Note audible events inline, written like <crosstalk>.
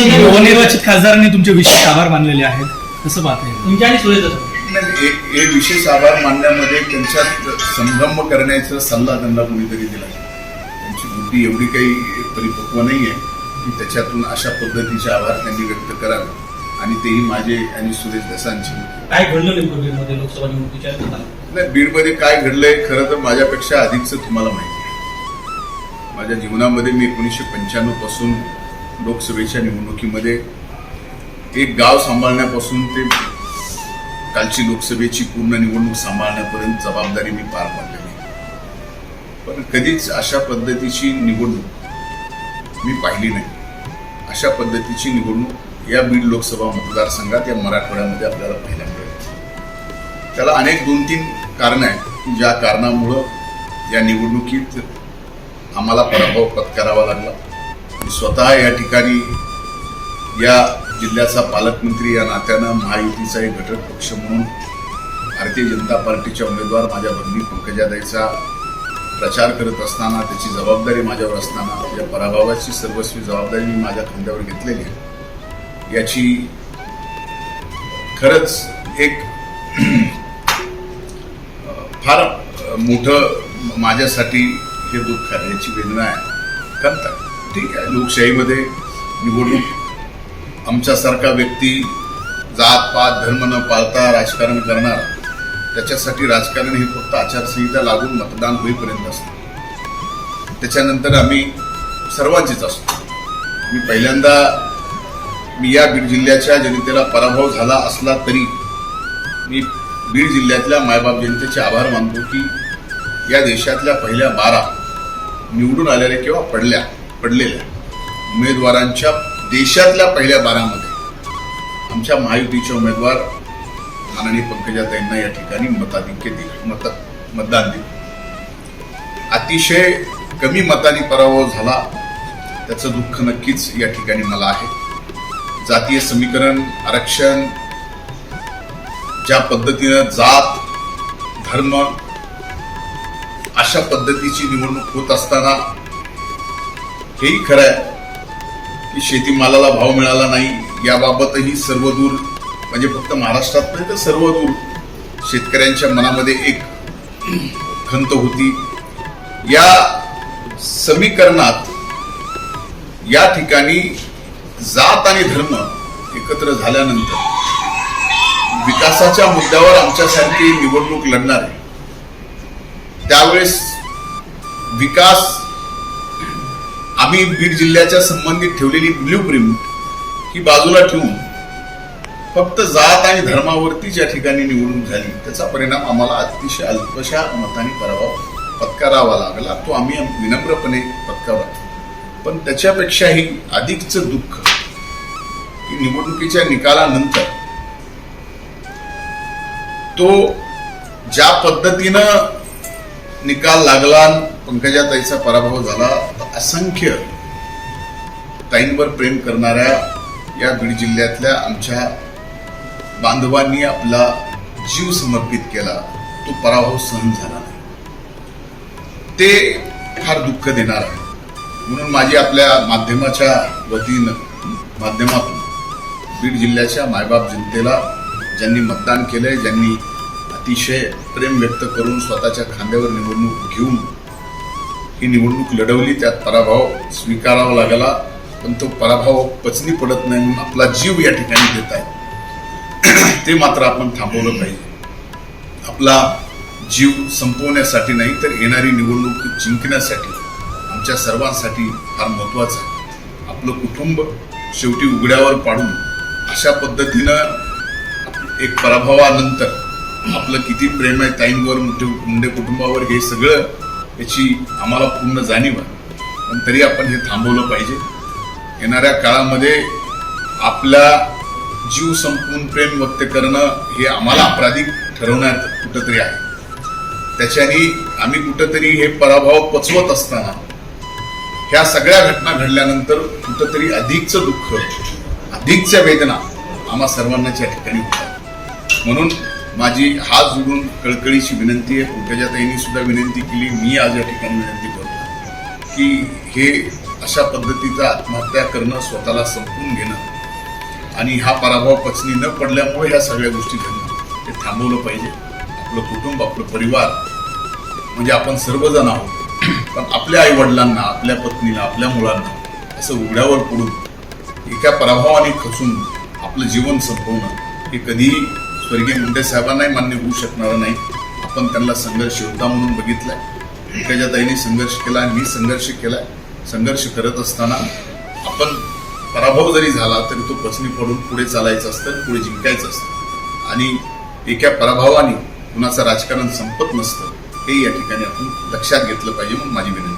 नवनिर्वाचित खासदारांनी तुमचे विशेष आभार मानलेले आहेत कसं पाहता तुमच्या आणि सुरेश नाही, एक हे विशेष आभार मानण्यामध्ये त्यांच्यात संभ्रम करण्याचा सल्ला त्यांना कोणीतरी दिला. त्यांची बुद्धी एवढी काही परिपक्व नाही आहे की त्याच्यातून अशा पद्धतीचे आभार त्यांनी व्यक्त करावे. आणि तेही माझे आणि सुरेश दसांचे. काय घडलं नेमकं बीडमध्ये लोकसभा निवडणुकीच्या? नाही बीडमध्ये काय घडलंय खरं तर माझ्यापेक्षा अधिकच तुम्हाला माहिती आहे. माझ्या जीवनामध्ये मी एकोणीसशे पंच्याण्णवपासून लोकसभेच्या निवडणुकीमध्ये एक गाव सांभाळण्यापासून ते कालची लोकसभेची पूर्ण निवडणूक सांभाळण्यापर्यंत जबाबदारी मी पार पाडलेली पण कधीच अशा पद्धतीची निवडणूक मी पाहिली नाही. अशा पद्धतीची निवडणूक या बीड लोकसभा मतदारसंघात या मराठवाड्यामध्ये आपल्याला पाहायला मिळेल. त्याला अनेक दोन तीन कारणं आहेत की ज्या कारणामुळं या निवडणुकीत आम्हाला पराभव पत्करावा लागला. मी स्वतः या ठिकाणी या जिल्ह्याचा पालकमंत्री या नात्यानं महायुतीचा एक घटक पक्ष म्हणून भारतीय जनता पार्टीच्या उमेदवार माझ्या बंदी पंकजादाईचा प्रचार करत असताना त्याची जबाबदारी माझ्यावर असताना या पराभवाची सर्वस्वी जबाबदारी मी माझ्या खांद्यावर घेतलेली आहे. याची खरंच एक फार मोठं माझ्यासाठी हे दुःख आहे याची वेदना आहे. करतात ठीक आहे. लोकशाहीमध्ये निवडणूक. आमच्यासारखा व्यक्ती जात पात धर्म न पाळता राजकारण करणार त्याच्यासाठी राजकारण हे फक्त आचारसंहिता लागून मतदान होईपर्यंत असतं. त्याच्यानंतर आम्ही सर्वांचेच असतो. मी पहिल्यांदा मी या बीड जिल्ह्याच्या जनतेला पराभव झाला असला तरी मी बीड जिल्ह्यातल्या मायबाप जनतेचे आभार मानतो की या देशातल्या पहिल्या बारा निवडून आलेल्या किंवा पडल्या. पडलेल्या उमेदवारांच्या देशातल्या पहिल्या बारामध्ये. आमच्या महायुतीचे उमेदवार माननीय पंकजाताईंना या ठिकाणी मताधिक्य दिले मत मतदान दिले. अतिशय कमी मताने पराभव झाला त्याचं दुःख नक्कीच या ठिकाणी मला आहे. जातीय समीकरण आरक्षण ज्या पद्धतीनं जात धर्म अशा पद्धतीची निवडणूक होत असताना हेही खरं आहे की शेतीमालाला भाव मिळाला नाही. याबाबतही सर्व दूर म्हणजे फक्त महाराष्ट्रात नाही तर सर्व दूर शेतकऱ्यांच्या मनामध्ये एक खंत होती. या समीकरणात या ठिकाणी जात आणि धर्म एकत्र झाल्यानंतर विकासाच्या मुद्द्यावर आमच्यासारखी निवडणूक लढणार आहे. त्यावेळेस विकास आम्ही बीड जिल्ह्याच्या संबंधित ठेवलेली ब्ल्यू प्रिंट ही बाजूला ठेवून फक्त जात आणि धर्मावरती ज्या ठिकाणी निवडणूक झाली. त्याचा परिणाम आम्हाला अतिशय अल्पशा मताने पराभव पत्करावा लागला. तो आम्ही विनम्रपणे पत्करला. पण त्याच्यापेक्षाही अधिकचं दुःख की निवडणुकीच्या निकालानंतर तो ज्या पद्धतीनं निकाल लागला पंकजाताईचा पराभव झाला. असंख्य ताईंवर प्रेम करणाऱ्या या बीड जिल्ह्यातल्या आमच्या बांधवांनी आपला जीव समर्पित केला. तो पराभव सहन झाला नाही. ते फार दुःख देणार आहे म्हणून माझी आपल्या माध्यमाच्या वतीनं माध्यमातून बीड जिल्ह्याच्या मायबाप जनतेला ज्यांनी मतदान केलंय ज्यांनी अतिशय प्रेम व्यक्त करून स्वतःच्या खांद्यावर निवडणूक घेऊन ही निवडणूक लढवली त्यात पराभव स्वीकारावा लागला पण तो पराभव पचनी पडत नाही म्हणून आपला जीव या ठिकाणी देत आहे. <clears throat> ते मात्र आपण थांबवलं पाहिजे. आपला जीव संपवण्यासाठी नाही तर येणारी निवडणूक जिंकण्यासाठी आमच्या सर्वांसाठी फार महत्वाचं आहे. आपलं कुटुंब शेवटी उघड्यावर पाडून अशा पद्धतीनं एक पराभवानंतर आपलं किती प्रेम आहे ताईंवर मुंडे कुटुंबावर हे सगळं याची आम्हाला पूर्ण जाणीव आहे. पण तरी आपण हे थांबवलं पाहिजे. येणाऱ्या काळामध्ये आपला जीव संपून प्रेम व्यक्त करणं हे आम्हाला अपराधिक ठरवण्यात कुठंतरी आहे. त्याच्याने आम्ही कुठंतरी हे पराभव पचवत असताना ह्या सगळ्या घटना घडल्यानंतर कुठंतरी अधिकचं दुःख अधिकच्या वेदना आम्हा सर्वांना या ठिकाणी होतात म्हणून माझी हात जोडून कळकळीची विनंती आहे पंकजाताईंनी सुद्धा विनंती केली. मी आज या ठिकाणी विनंती करतो की हे अशा पद्धतीचा आत्महत्या करणं स्वतःला संपवून घेणं आणि हा पराभव पचनी न पडल्यामुळे ह्या सगळ्या गोष्टी घडणं ते थांबवलं पाहिजे. आपलं कुटुंब आपलं परिवार म्हणजे आपण सर्वजण आहोत. पण आपल्या आईवडिलांना आपल्या पत्नीला आपल्या मुलांना असं उघड्यावर पडून एका पराभवाने खचून आपलं जीवन संपवणं हे कधीही स्वर्गीय मुंडे साहेबांनाही मान्य होऊ शकणार नाही. आपण त्यांना संघर्ष योद्धा म्हणून बघितलाय. पंकजा संघर्ष केला मी संघर्ष केला संघर्ष करत असताना आपण पराभव जरी झाला तरी तो पचनी पडून पुढे चालायचं असतं पुढे जिंकायचं असतं. आणि एका पराभवाने कुणाचं राजकारण संपत नसतं हे या ठिकाणी आपण लक्षात घेतलं पाहिजे म्हणून माझी विनंती.